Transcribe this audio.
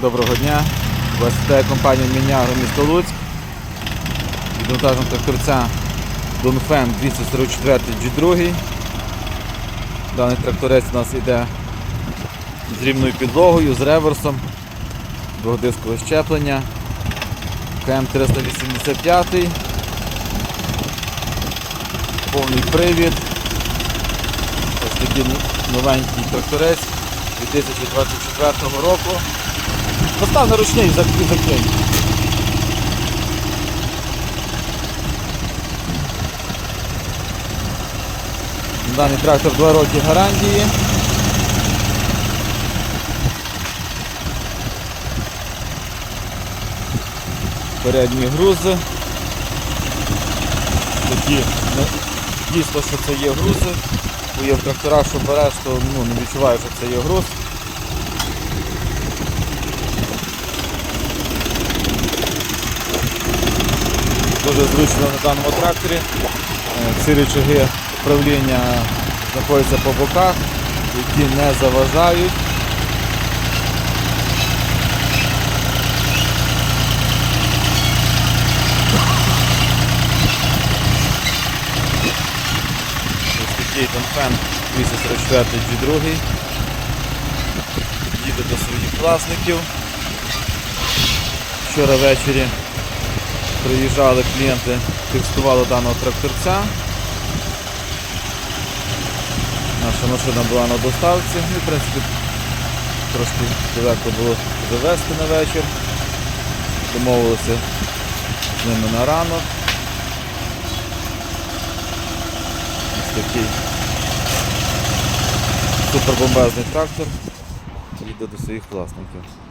Доброго дня. Вас вітає компанія Міняго місто Луцьк. Відвантажом тракторця Донфен 244 G2. Даний тракторець у нас йде з рівною підлогою, з реверсом, двохдискове щеплення. КМ385. Повний привід. Ось такий новенький тракторець 2024 року. Постав на ручний і закинь. Даний трактор 2 роки гарантії. Передні грузи. Такі, ну, дійсно, що це є грузи. Бо є в трактора, що береш, то ну, не відчуваю, що це є груз. Дуже зручно на даному тракторі. Е, Ці рычаги управління знаходяться по боках, які не заважають. Ось такий Донфен 244 G2. Їде до своїх власників. Вчора ввечері приїжджали клієнти, тестували даного тракторця. Наша машина була на доставці, ну, в принципі, трошки далеко було завести на вечір. Домовилися з ними на ранок. Ось такий супербомбезний трактор їде до своїх власників.